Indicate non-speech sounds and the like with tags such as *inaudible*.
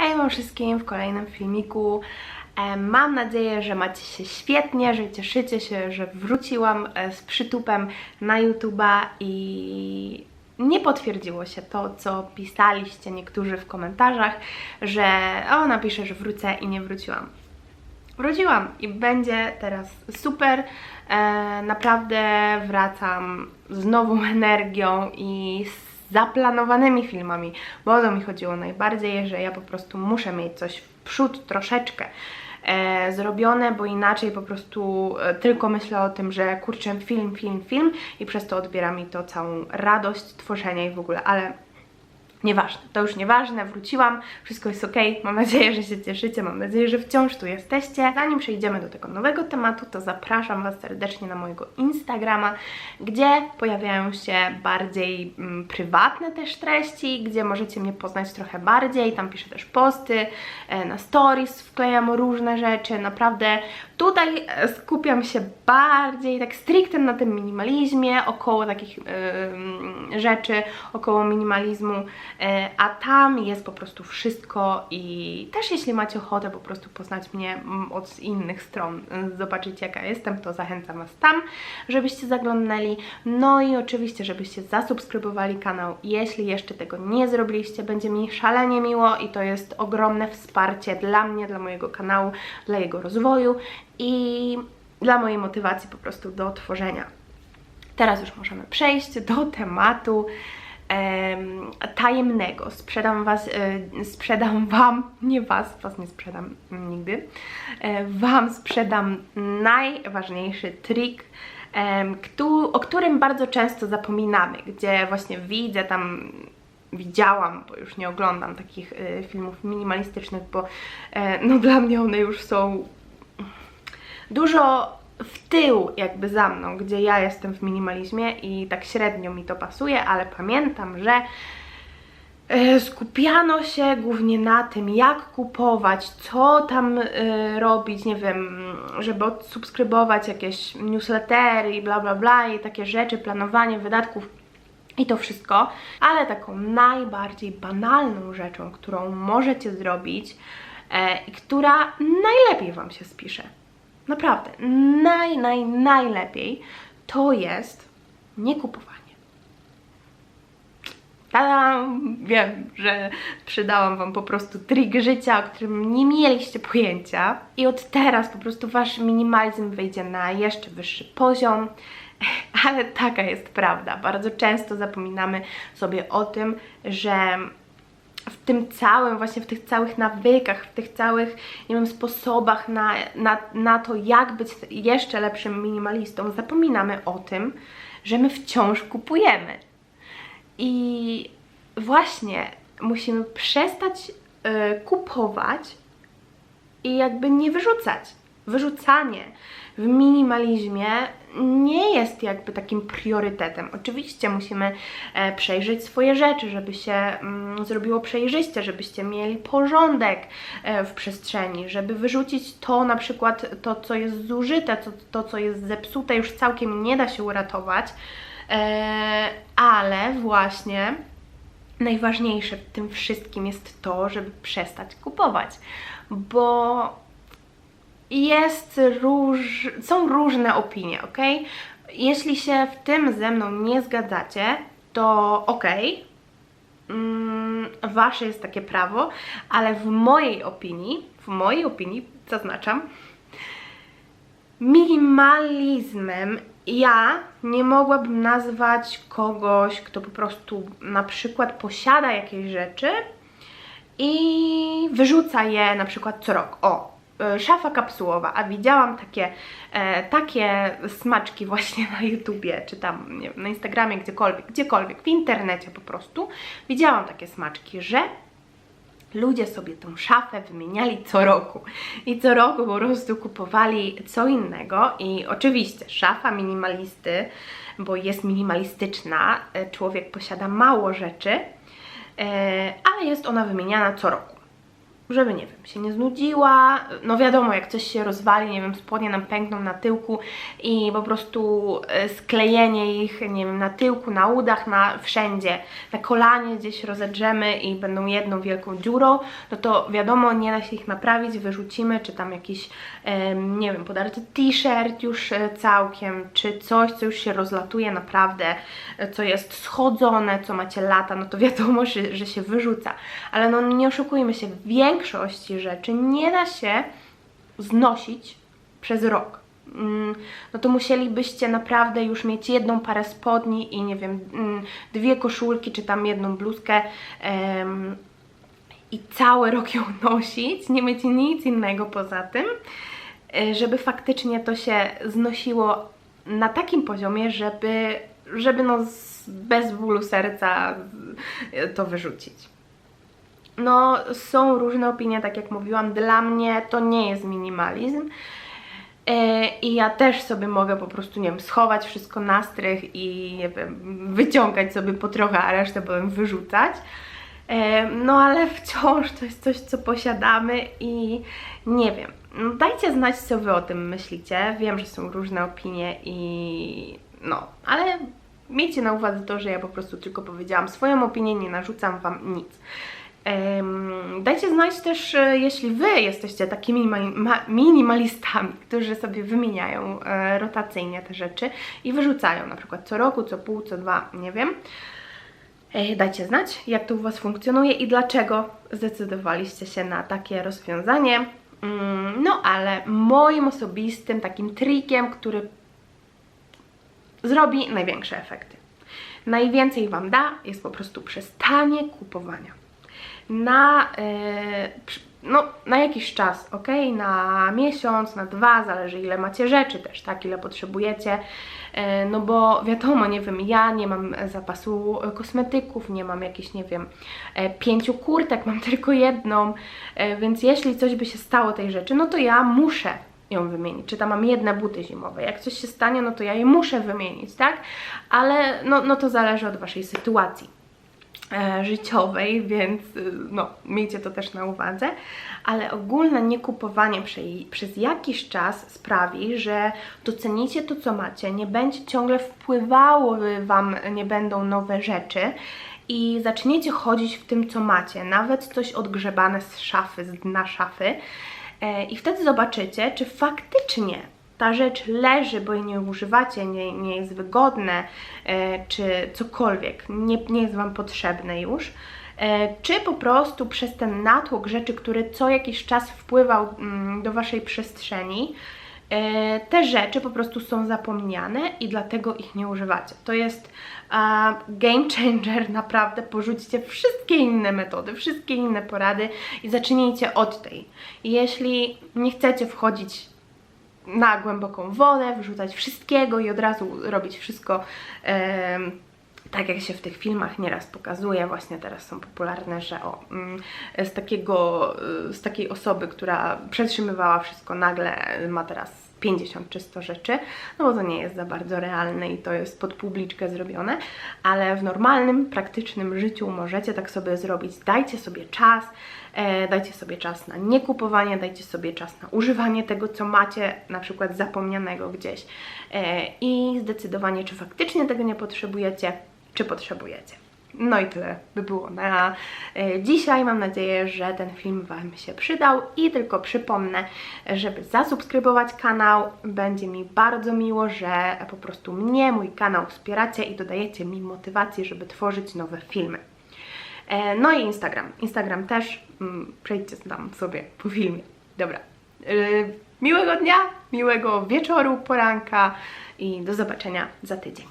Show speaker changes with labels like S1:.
S1: Hej wam wszystkim w kolejnym filmiku. Mam nadzieję, że macie się świetnie, że cieszycie się, że wróciłam e, z przytupem na YouTube'a i nie potwierdziło się to, co pisaliście niektórzy w komentarzach, że o, napiszę, że wrócę i nie wróciłam. Wróciłam i będzie teraz super. E, naprawdę wracam z nową *laughs* energią i z zaplanowanymi filmami, bo o to mi chodziło najbardziej, że ja po prostu muszę mieć coś w przód troszeczkę e, zrobione, bo inaczej po prostu e, tylko myślę o tym, że kurczę film, film, film i przez to odbiera mi to całą radość tworzenia i w ogóle, ale Nieważne, to już nieważne, wróciłam, wszystko jest ok. Mam nadzieję, że się cieszycie, mam nadzieję, że wciąż tu jesteście. Zanim przejdziemy do tego nowego tematu, to zapraszam Was serdecznie na mojego Instagrama, gdzie pojawiają się bardziej mm, prywatne też treści, gdzie możecie mnie poznać trochę bardziej. Tam piszę też posty, e, na stories wklejam różne rzeczy. Naprawdę tutaj e, skupiam się bardziej tak stricte na tym minimalizmie, około takich yy, rzeczy, około minimalizmu. E, a tam jest po prostu wszystko i też jeśli macie ochotę po prostu poznać mnie mm, od innych stron, e, zobaczyć jaka jestem, to zachęcam Was tam, żebyście zaglądnęli. No i oczywiście, żebyście zasubskrybowali kanał, jeśli jeszcze tego nie zrobiliście, będzie mi szalenie miło i to jest ogromne wsparcie dla mnie, dla mojego kanału, dla jego rozwoju i dla mojej motywacji po prostu do tworzenia. Teraz już możemy przejść do tematu em, tajemnego. Sprzedam was, e, sprzedam wam, nie was, was nie sprzedam nigdy, e, wam sprzedam najważniejszy trik, o którym bardzo często zapominamy, gdzie właśnie widzę tam widziałam, bo już nie oglądam takich e, filmów minimalistycznych, bo no dla mnie one już są dużo w tył jakby za mną, gdzie ja jestem w minimalizmie i tak średnio mi to pasuje, ale pamiętam, że e, skupiano się głównie na tym, jak kupować, co tam e, robić, nie wiem, żeby odsubskrybować jakieś newslettery i bla bla bla i takie rzeczy, planowanie wydatków i to wszystko, ale taką najbardziej banalną rzeczą, którą możecie zrobić e, i która najlepiej Wam się spisze, naprawdę, naj, naj, najlepiej, to jest nie kupowanie. Tadam! Wiem, że przydałam Wam po prostu trik życia, o którym nie mieliście pojęcia. I od teraz po prostu Wasz minimalizm wejdzie na jeszcze wyższy poziom. *laughs* Ale taka jest prawda. Bardzo często zapominamy sobie o tym, że w tym całym, właśnie w tych całych nawykach, w tych całych, nie wiem, sposobach na, na, na to, jak być jeszcze lepszym minimalistą, zapominamy o tym, że my wciąż kupujemy. I właśnie musimy przestać y, kupować i jakby nie wyrzucać. Wyrzucanie w minimalizmie nie jest jakby takim priorytetem. Oczywiście musimy e, przejrzeć swoje rzeczy, żeby się mm, zrobiło przejrzyście, żebyście mieli porządek e, w przestrzeni, żeby wyrzucić to na przykład to, co jest zużyte, to, to co jest zepsute, już całkiem nie da się uratować, e, ale właśnie najważniejsze w tym wszystkim jest to, żeby przestać kupować, bo jest róż... są różne opinie, ok? Jeśli się w tym ze mną nie zgadzacie, to ok, mm, wasze jest takie prawo, ale w mojej opinii, w mojej opinii, zaznaczam, minimalizmem ja nie mogłabym nazwać kogoś, kto po prostu na przykład posiada jakieś rzeczy i wyrzuca je na przykład co rok. O, szafa kapsułowa, a widziałam takie, e, takie smaczki *laughs* właśnie na YouTubie, czy tam na Instagramie, gdziekolwiek, gdziekolwiek, w internecie po prostu. Widziałam takie smaczki, że ludzie sobie tą szafę wymieniali co roku i co roku po prostu kupowali co innego i oczywiście szafa minimalisty, bo jest minimalistyczna, e, człowiek posiada mało rzeczy, e, ale jest ona wymieniana co roku. Żeby, nie wiem, się nie znudziła. No wiadomo, jak coś się rozwali, nie wiem, spodnie nam pękną na tyłku i po prostu e, sklejenie ich, nie wiem, na tyłku, na udach, na wszędzie, na kolanie gdzieś rozedrzemy i będą jedną wielką dziurą, no to wiadomo, nie da się ich naprawić, wyrzucimy, czy tam jakiś, em, nie wiem, podarty t-shirt już e, całkiem, czy coś, co już się rozlatuje naprawdę, e, co jest schodzone, co macie lata, no to wiadomo, że, że się wyrzuca. Ale no nie oszukujmy się, większości rzeczy nie da się znosić przez rok. Mm, No to musielibyście naprawdę już mieć jedną parę spodni i nie wiem, mm, dwie koszulki, czy tam jedną bluzkę em, i cały rok ją *laughs* nosić, nie mieć nic innego poza tym, e, żeby faktycznie to się znosiło na takim poziomie, żeby, żeby no z, bez bólu serca to wyrzucić. No, są różne opinie, tak jak mówiłam. Dla mnie to nie jest minimalizm. E, I ja też sobie mogę po prostu, nie wiem, schować wszystko na strych i nie wiem, wyciągać sobie po trochę, a resztę potem wyrzucać. E, No ale wciąż to jest coś, co posiadamy i nie wiem. No, dajcie znać, co Wy o tym myślicie. Wiem, że są różne opinie i no, ale miejcie na uwadze to, że ja po prostu tylko powiedziałam swoją opinię, nie narzucam Wam nic. Dajcie znać też, e, jeśli Wy jesteście takimi ma- ma- minimalistami, którzy sobie wymieniają e, rotacyjnie te rzeczy i wyrzucają na przykład co roku, co pół, co dwa, nie wiem. E, Dajcie znać, jak to u Was funkcjonuje i dlaczego zdecydowaliście się na takie rozwiązanie. Mm, No ale moim osobistym takim trikiem, który zrobi największe efekty. Najwięcej Wam da jest po prostu przestanie kupowania. Na, e, no, na jakiś czas, ok? Na miesiąc, na dwa, zależy ile macie rzeczy też, tak? Ile potrzebujecie. E, no bo wiadomo, nie wiem, ja nie mam zapasu kosmetyków, nie mam jakichś, nie wiem, e, pięciu kurtek, *laughs* mam tylko jedną, więc jeśli coś by się stało tej rzeczy, no to ja muszę ją wymienić. Czy tam mam jedne buty zimowe. Jak coś się stanie, no to ja je muszę wymienić, tak? Ale no, no to zależy od Waszej sytuacji życiowej, więc y, no, miejcie to też na uwadze, ale ogólne niekupowanie prze, przez jakiś czas sprawi, że docenicie to, co macie, nie będzie ciągle wpływało Wam, nie będą nowe rzeczy i zaczniecie chodzić w tym, co macie, nawet coś odgrzebane z szafy, z dna szafy e, i wtedy zobaczycie, czy faktycznie ta rzecz leży, bo jej nie używacie, nie, nie jest wygodne, e, czy cokolwiek, nie, nie jest Wam potrzebne już, e, czy po prostu przez ten natłok rzeczy, który co jakiś czas wpływał mm, do Waszej przestrzeni, e, te rzeczy po prostu są zapomniane i dlatego ich nie używacie. To jest game changer, *laughs* naprawdę. Porzućcie wszystkie inne metody, wszystkie inne porady i zacznijcie od tej. Jeśli nie chcecie wchodzić na głęboką wodę, wyrzucać wszystkiego i od razu robić wszystko em, tak jak się w tych filmach nieraz pokazuje, właśnie teraz są popularne, że o, mm, z, takiego, y, z takiej osoby, która przetrzymywała wszystko, nagle ma teraz 50 czy 100 rzeczy, no bo to nie jest za bardzo realne i to jest pod publiczkę zrobione, ale w normalnym, praktycznym życiu możecie tak sobie zrobić. Dajcie sobie czas, e, dajcie sobie czas na niekupowanie, dajcie sobie czas na używanie tego, co macie, na przykład zapomnianego gdzieś e, i zdecydowanie, czy faktycznie tego nie potrzebujecie, czy potrzebujecie. No i tyle by było na e, dzisiaj. Mam nadzieję, że ten film Wam się przydał i tylko przypomnę, żeby zasubskrybować kanał. Będzie mi bardzo miło, że po prostu mnie, mój kanał wspieracie i dodajecie mi motywacji, żeby tworzyć nowe filmy. E, No i Instagram. Instagram też. mm, Przejdźcie tam sobie po filmie. Dobra. E, Miłego dnia, miłego wieczoru, poranka i do zobaczenia za tydzień.